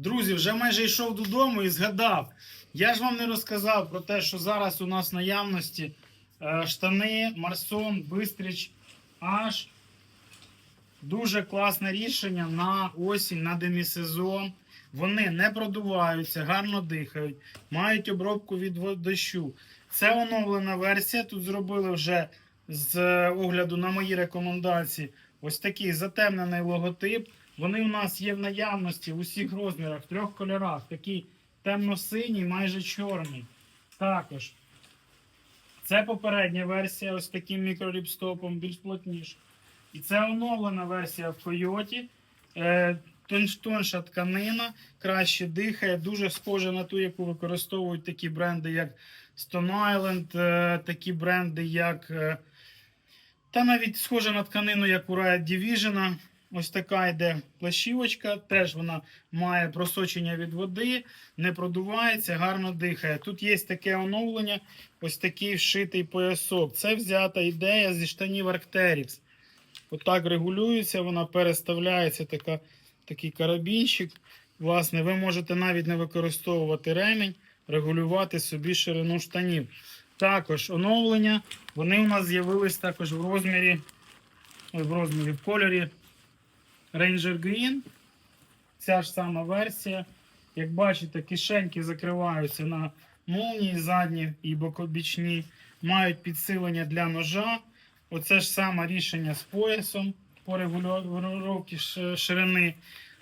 Друзі, вже майже йшов додому і згадав. Я ж вам не розказав про те, що зараз у нас в наявності е, штани Марсон, Бистріч, аж дуже класне рішення на осінь, на демісезон. Вони не продуваються, гарно дихають, мають обробку від дощу. Це оновлена версія. Тут зробили вже з е, огляду на мої рекомендації ось такий затемнений логотип. Вони у нас є в наявності в усіх розмірах, в трьох кольорах. Такий темно-синій, майже чорний. Також. Це попередня версія, ось таким мікроріпстопом, більш плотніша. І це оновлена версія в Койоті. Е, тонша тканина, краще дихає, дуже схожа на ту, яку використовують такі бренди, як Stone Island, е, такі бренди, як. е, та навіть схожа на тканину, як у Riot Division. Ось така йде плащівочка. Теж вона має просочення від води, не продувається, гарно дихає. Тут є таке оновлення, ось такий вшитий поясок. Це взята ідея зі штанів Arcteryx. Отак регулюється, вона переставляється, така, такий карабінчик. Власне, ви можете навіть не використовувати ремінь, регулювати собі ширину штанів. Також оновлення. Вони у нас з'явились також в розмірі, в розмірі, в кольорі Ranger Green. Ця ж сама версія. Як бачите, кишеньки закриваються на молнії задні і бокобічні, мають підсилення для ножа. Оце ж саме рішення з поясом по регулювання ширини.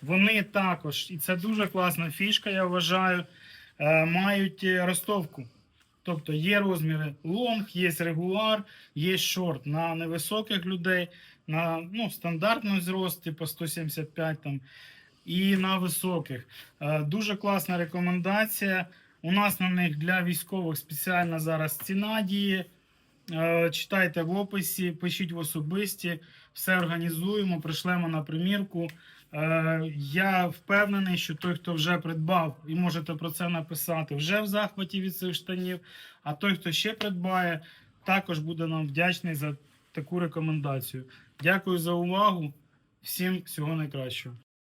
Вони також, і це дуже класна фішка, я вважаю, е, мають е, ростовку. Тобто є розміри лонг, є регуляр, є шорт на невисоких людей, на ну, стандартний зрост, типу 175 там, і на високих. Е, Дуже класна рекомендація. У нас на них для військових спеціальна зараз ціна діє. Е, Читайте в описі, пишіть в особисті, все організуємо, пришлемо на примірку. Е, Я впевнений, що той, хто вже придбав, і можете про це написати, вже в захваті від цих штанів. А той, хто ще придбає, також буде нам вдячний за таку рекомендацію. Дякую за увагу. Всім всього найкращого.